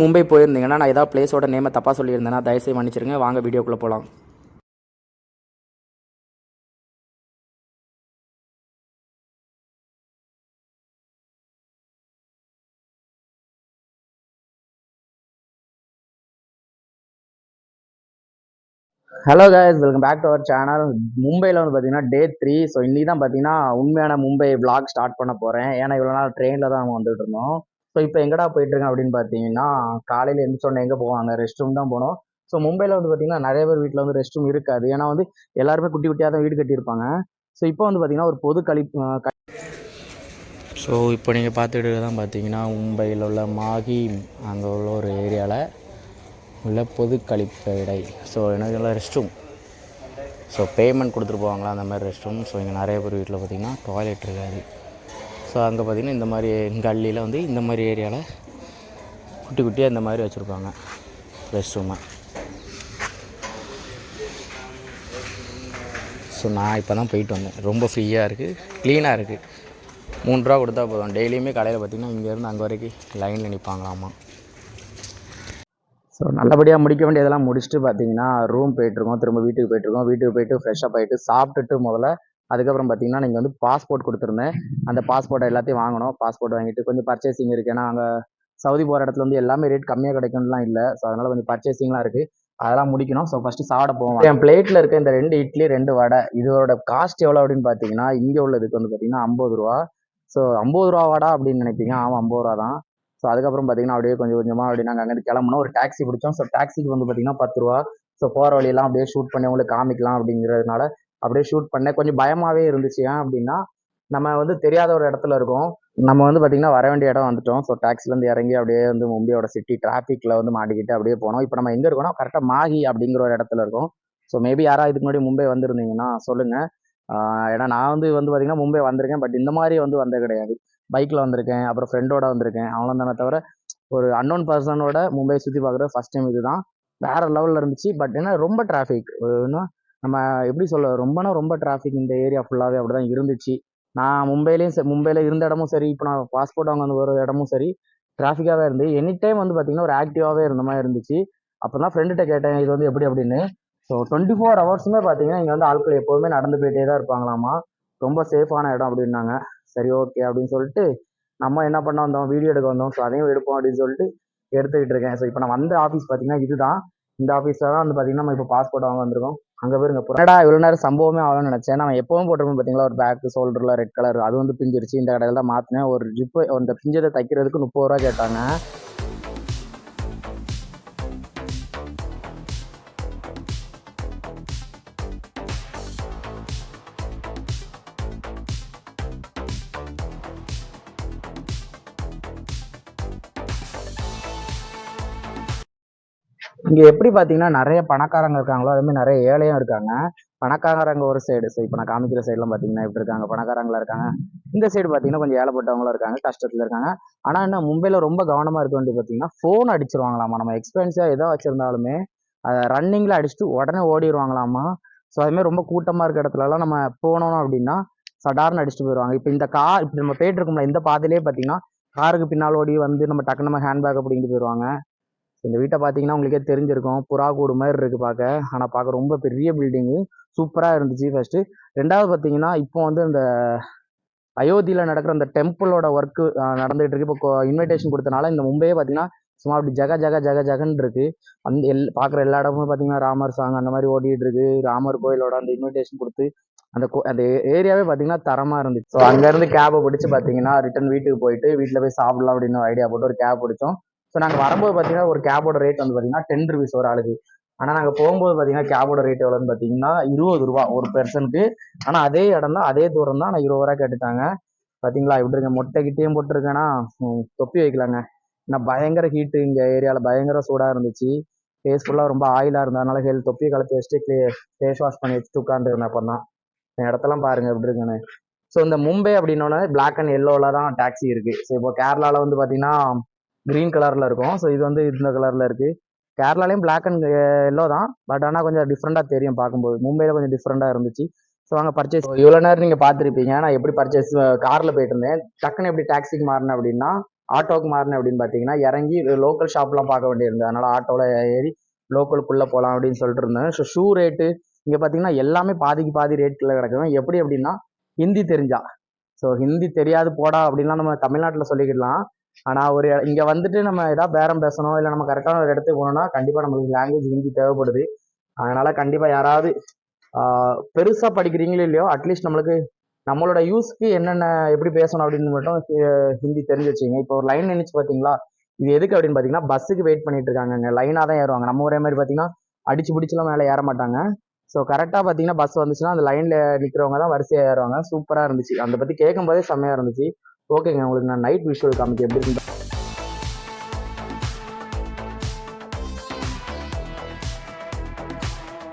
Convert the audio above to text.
மும்பை போயிருந்தீங்கன்னா நான் ஏதாவது பிளேஸோட நேமை தப்பாக சொல்லியிருந்தேன்னா தயவுசெய்து மன்னிச்சிருங்க. வாங்க வீடியோக்குள்ளே போகலாம் hello guys welcome back to our channel மும்பையில் வந்து பார்த்தீங்கன்னா டே த்ரீ ஸோ இன்றைக்கி தான் பார்த்தீங்கன்னா உண்மையான மும்பை விளாக் ஸ்டார்ட் பண்ண போகிறேன் ஏன்னா இவ்வளோ நாள் ட்ரெயினில் தான் நம்ம வந்துட்டு இருந்தோம். ஸோ இப்போ எங்கடா போயிட்டுருக்கேன் அப்படின்னு பார்த்தீங்கன்னா காலையில் எழுந்திரிச்சோடனே எங்கே போவாங்க ரெஸ்ட் ரூம் தான் போனோம். ஸோ மும்பையில் வந்து பார்த்தீங்கன்னா நிறைய பேர் வீட்டில் வந்து ரெஸ்ட் ரூம் இருக்காது. ஏன்னா வந்து எல்லாருமே குட்டி குட்டியாக தான் வீடு கட்டியிருப்பாங்க. ஸோ இப்போ வந்து பார்த்தீங்கன்னா ஒரு பொது கழி ஸோ இப்போ நீங்கள் பார்த்துட்டு தான் பார்த்தீங்கன்னா மும்பையில் உள்ள மாகி அங்கே உள்ள ஒரு ஏரியாவில் உள்ள பொது கழிப்பறை ஸோ எனக்கு ரெஸ்ட் ரூம் ஸோ பேமெண்ட் கொடுத்துட்டு போவாங்களா? அந்த மாதிரி ரெஸ்ட் ரூம் ஸோ இங்கே நிறைய பேர் வீட்டில் பார்த்தீங்கன்னா டாய்லெட் இருக்காது. ஸோ அங்கே பார்த்தீங்கன்னா இந்த மாதிரி கல்லியில் வந்து இந்த மாதிரி ஏரியாவில் குட்டி குட்டியாக இந்த மாதிரி வச்சுருப்பாங்க. ரெஸ்ட் ரூமை ஸோ நான் இப்போ தான் போயிட்டு வந்தேன். ரொம்ப ஃப்ரீயாக இருக்குது க்ளீனாக இருக்குது மூணு ரூபா கொடுத்தா போதும். டெய்லியுமே கடையில் பார்த்தீங்கன்னா இங்கேருந்து அங்கே வரைக்கும் லைனில் நிற்பாங்களாமா ஸோ நல்லபடியாக முடிக்க வேண்டியதெல்லாம் முடிச்சுட்டு பார்த்தீங்கன்னா ரூம் போயிட்டுருக்கோம் திரும்ப வீட்டுக்கு போயிட்டுருக்கோம் வீட்டுக்கு போயிட்டு ஃப்ரெஷ்ஷப் ஆகிட்டு சாப்பிட்டுட்டு முதல்ல அதுக்கப்புறம் பார்த்தீங்கன்னா நீங்கள் வந்து பாஸ்போர்ட் கொடுத்துருந்தேன். அந்த பாஸ்போர்ட்டை எல்லாத்தையும் வாங்கணும். பாஸ்போர்ட் வாங்கிட்டு கொஞ்சம் பர்ச்சேசிங் இருக்குது ஏன்னா அங்கே சவுதி போகிற இடத்துல வந்து எல்லாமே ரேட் கம்மியாக கிடைக்கும்லாம் இல்லை. ஸோ அதனால் கொஞ்சம் பர்ச்சேசிங்லாம் இருக்குது அதெல்லாம் முடிக்கணும். ஸோ ஃபஸ்ட்டு சாப்பிட போவோம். என் பிளேட்டில் இருக்க இந்த ரெண்டு இட்லி ரெண்டு வடை இதோட காஸ்ட் எவ்வளோ அப்படின்னு பார்த்தீங்கன்னா இங்கே உள்ளதுக்கு வந்து பார்த்தீங்கன்னா ஐம்பது ரூபா. ஸோ ஐம்பது ரூபா வடா அப்படின்னு நினைப்பீங்க. ஆமாம் ஐம்பது ரூபா தான். ஸோ அதுக்கப்புறம் பார்த்தீங்கன்னா அப்படியே கொஞ்சம் கொஞ்சமாக அப்படி நாங்கள் அங்கேருந்து கிளம்புனோம். ஒரு டாக்ஸி பிடிச்சோம். ஸோ டாக்ஸிக்கு வந்து பார்த்தீங்கன்னா பத்து ரூபா. ஸோ போகிற வழியெல்லாம் அப்படியே ஷூட் பண்ணி உங்களுக்கு காமிக்கலாம் அப்படிங்கிறதுனால அப்படியே ஷூட் பண்ணேன் கொஞ்சம் பயமாகவே இருந்துச்சு. ஏன் அப்படின்னா நம்ம வந்து தெரியாத ஒரு இடத்துல இருக்கோம். நம்ம வந்து பார்த்தீங்கன்னா வர வேண்டிய இடம் வந்துட்டோம். ஸோ டாக்ஸிலேருந்து இறங்கி அப்படியே வந்து மும்பையோட சிட்டி டிராஃபிக்கில் வந்து மாட்டிக்கிட்டு அப்படியே போனோம். இப்போ நம்ம எங்கே இருக்கோம்னா கரெக்டாக மாஹி அப்படிங்கிற ஒரு இடத்துல இருக்கோம். ஸோ மேபி யாராவது இதுக்கு முன்னாடி மும்பை வந்திருந்தீங்கன்னா சொல்லுங்கள் ஏன்னா நான் வந்து வந்து பார்த்தீங்கன்னா மும்பை வந்திருக்கேன். பட் இந்த மாதிரி வந்து வந்தது கிடையாது. பைக்கில் வந்திருக்கேன். அப்புறம் ஃப்ரெண்டோட வந்திருக்கேன். அவ்வளோ தானே தவிர ஒரு அன்னோன் பர்சனோட மும்பை சுற்றி பார்க்குறது ஃபஸ்ட் டைம் இதுதான். வேற லெவலில் இருந்துச்சு. பட் என்ன ரொம்ப டிராஃபிக் இன்னும் நம்ம எப்படி சொல்ல ரொம்பனா ரொம்ப டிராஃபிக் இந்த ஏரியா ஃபுல்லாகவே அப்படி தான் இருந்துச்சு. நான் மும்பையிலையும் சரி மும்பையில் இருந்த இடமும் சரி இப்போ நான் பாஸ்போர்ட் வாங்க வந்து வர இடமும் சரி டிராஃபிக்காகவே இருந்து எனி டைம் வந்து பார்த்தீங்கன்னா ஒரு ஆக்டிவாகவே இருந்த மாதிரி இருந்துச்சு. அப்போ தான் ஃப்ரெண்டுகிட்ட கேட்டேன் இது வந்து எப்படி அப்படின்னு. ஸோ டுவெண்ட்டி ஃபோர் ஹவர்ஸுமே பார்த்தீங்கன்னா இங்கே வந்து ஆட்கள் எப்போதுமே நடந்து போயிட்டே தான் இருப்பாங்களாமா. ரொம்ப சேஃபான இடம் அப்படின்னாங்க. சரி ஓகே அப்படின்னு சொல்லிட்டு நம்ம என்ன பண்ண வந்தோம்? வீடியோ எடுக்க வந்தோம். ஸோ அதையும் எடுப்போம் அப்படின்னு சொல்லிட்டு எடுத்துக்கிட்டு இருக்கேன். ஸோ இப்போ நான் வந்த ஆஃபீஸ் பார்த்தீங்கன்னா இதுதான். இந்த ஆஃபீஸில் தான் வந்து பார்த்தீங்கன்னா நம்ம இப்போ பாஸ்போர்ட் வாங்க வந்திருக்கோம். அங்கே போயிருங்க புறடா இவ்வளோ நேரம் சம்பவமே ஆகணும்னு நினச்சேன். நம்ம எப்பவும் போட்டிருக்கோம் பார்த்தீங்களா ஒரு பேக் ஷோல்டரில் ரெட் கலர் அது வந்து பிஞ்சிருச்சு. இந்த கடையில் தான் மாற்றினேன் ஒரு ஜிப்பு அந்த பிஞ்சதை தைக்கிறதுக்கு முப்பது ரூபா கேட்டாங்க. இங்கே எப்படி பார்த்தீங்கன்னா நிறைய பணக்காரங்க இருக்காங்களோ அதே மாதிரி நிறைய ஏழையும் இருக்காங்க. பணக்காரங்க ஒரு சைடு ஸோ இப்போ நான் காமிக்கிற சைட்லாம் பார்த்தீங்கன்னா எப்படி இருக்காங்க. பணக்காரங்களா இருக்காங்க. இந்த சைடு பார்த்தீங்கன்னா கொஞ்சம் ஏழைப்பட்டவங்களும் இருக்காங்க கஷ்டத்தில் இருக்காங்க. ஆனால் என்ன மும்பையில் ரொம்ப கவனமாக இருக்க வேண்டிய பார்த்தீங்கன்னா ஃபோன் அடிச்சிருவாங்களாமா? நம்ம எக்ஸ்பென்ஸாக எதோ வச்சுருந்தாலுமே அதை ரன்னிங்கில் அடிச்சுட்டு உடனே ஓடிடுவாங்களாமா ஸோ அதுமாதிரி ரொம்ப கூட்டமாக இருக்க இடத்துலலாம் நம்ம போனோம் அப்படின்னா சடார்னு அடிச்சுட்டு போயிடுவாங்க இப்போ இந்த கார் இப்போ நம்ம போயிட்டு இருக்கோம்ல இந்த பாதையிலே பார்த்தீங்கன்னா காருக்கு பின்னால் ஓடி வந்து நம்ம டக்குனு நம்ம ஹேண்ட்பேக்கை பிடிங்கிட்டு போயிடுவாங்க இந்த வீட்டை பார்த்தீங்கன்னா உங்களுக்கே தெரிஞ்சிருக்கும். புறா கூடு மாதிரி இருக்குது பார்க்க. ஆனால் பார்க்க ரொம்ப பெரிய பில்டிங்கு சூப்பராக இருந்துச்சு ஃபஸ்ட்டு ரெண்டாவது பார்த்தீங்கன்னா இப்போ வந்து இந்த அயோத்தியில் நடக்கிற அந்த டெம்பிளோட ஒர்க்கு நடந்துகிட்டு இருக்கு. இப்போ இன்விடேஷன் கொடுத்தனால இந்த மும்பையே பார்த்தீங்கன்னா சும்மா அப்படி ஜக ஜக ஜக ஜகன்னு இருக்கு. அந்த எல் பார்க்குற எல்லா இடமும் பார்த்தீங்கன்னா ராமர் சாங் அந்த மாதிரி ஓடிட்டு இருக்கு. ராமர் கோயிலோட அந்த இன்விடேஷன் கொடுத்து அந்த கோ அந்த ஏரியாவே பார்த்தீங்கன்னா தரமாக இருந்துச்சு. ஸோ அங்கேருந்து கேபை பிடிச்சி பார்த்தீங்கன்னா ரிட்டன் வீட்டுக்கு போயிட்டு வீட்டில் போய் சாப்பிடலாம் அப்படின்னு ஐடியா போட்டு ஒரு கேப் பிடிச்சோம். ஸோ நாங்கள் வரும்போது பார்த்தீங்கன்னா ஒரு கேபோட ரேட் வந்து பார்த்தீங்கன்னா டென் ருபீஸ் ஒரு ஆளுக்கு. ஆனால் நாங்கள் போகும்போது பார்த்தீங்கன்னா கேபோட ரேட் எவ்வளோன்னு பார்த்தீங்கன்னா இருபது ரூபா ஒரு பெர்சனுக்கு ஆனால் அதே இடம் தான் அதே தூரம் தான் ஆனால் இருபது ரூபா கேட்டுட்டாங்க. பார்த்தீங்களா இப்படி இருக்க மொட்டை கிட்டேயும் போட்டிருக்கேன்னா தொப்பி வைக்கலாங்க. ஏன்னா பயங்கர ஹீட்டு இங்கே ஏரியாவில் பயங்கர சூடாக இருந்துச்சு. ஃபேஸ் ஃபுல்லாக ரொம்ப ஆயிலாக இருந்ததுனால ஹெல் தொப்பியை கலத்தி வச்சுட்டு ஃபேஸ் வாஷ் பண்ணி வச்சுட்டு உட்காந்துருந்தேன் அப்போ தான். என் இடத்தெல்லாம் பாருங்கள் எப்படி இருக்குன்னு ஸோ இந்த மும்பை அப்படின்னோடனே பிளாக் அண்ட் எல்லோவில் தான் டாக்ஸி இருக்குது ஸோ இப்போ கேரளாவில் வந்து பார்த்தீங்கன்னா க்ரீன் கலரில் இருக்கும். ஸோ இது வந்து இந்த கலரில் இருக்குது கேரளாலையும் பிளாக் அண்ட் எல்லோ eh, தான். பட் ஆனால் கொஞ்சம் டிஃப்ரெண்ட்டாக தெரியும் பார்க்கும்போது. மும்பையில் கொஞ்சம் டிஃப்ரெண்ட்டாக இருந்துச்சு. ஸோ அங்கே பர்ச்சேஸ் இவ்வளோ நேரம் நீங்கள் பார்த்துருப்பீங்க. நான் எப்படி பர்ச்சேஸ் காரில் eh, போயிட்டு இருந்தேன். டக்குன்னு எப்படி டாக்ஸிக்கு மாறினேன் அப்படின்னா ஆட்டோவுக்கு மாறினேன் அப்படின்னு பார்த்தீங்கன்னா இறங்கி லோக்கல் ஷாப்லாம் பார்க்க வேண்டியிருந்தது. அதனால் ஆட்டோவில் ஏறி லோக்கலுக்குள்ளே போகலாம் அப்படின்னு சொல்லிட்டு இருந்தேன். ஸோ ஷூ ரேட்டு இங்கே பார்த்தீங்கன்னா எல்லாமே பாதிக்கு பாதி ரேட்டில் கிடக்கும் எப்படி அப்படின்னா ஹிந்தி தெரிஞ்சா. ஸோ ஹிந்தி தெரியாது போடா அப்படின்லாம் நம்ம தமிழ்நாட்டில் சொல்லிக்கிடலாம். ஆனால் ஒரு இங்கே வந்துட்டு நம்ம எதாவது பேரம் பேசணும் இல்லை நம்ம கரெக்டான ஒரு இடத்துக்கு போகணும்னா கண்டிப்பாக நம்மளுக்கு லாங்குவேஜ் ஹிந்தி தேவைப்படுது. அதனால் கண்டிப்பாக யாராவது பெருசாக படிக்கிறீங்களோ இல்லையோ அட்லீஸ்ட் நம்மளுக்கு நம்மளோட யூஸ்க்கு என்னென்ன எப்படி பேசணும் அப்படின்னு மட்டும் ஹிந்தி தெரிஞ்சு வச்சுங்க இப்போ ஒரு லைன் நினைச்சு பார்த்தீங்களா இது எதுக்கு அப்படின்னு பார்த்தீங்கன்னா பஸ்ஸுக்கு வெயிட் பண்ணிட்டு இருக்காங்க லைனாக தான் ஏறுவாங்க. நம்ம ஒரே மாதிரி பார்த்தீங்கன்னா அடிச்சு பிடிச்சலாம் மேலே ஏற மாட்டாங்க. ஸோ கரெக்டாக பார்த்தீங்கன்னா பஸ் வந்துச்சுன்னா அந்த லைனில் நிற்கிறவங்க தான் வரிசையாக ஏறுவாங்க. சூப்பராக இருந்துச்சு. அதை பற்றி கேட்கும்போதே செம்மையாக இருந்துச்சு. ஓகேங்க உங்களுக்கு நான் நைட் விஷுவல் காமிக்க எப்படி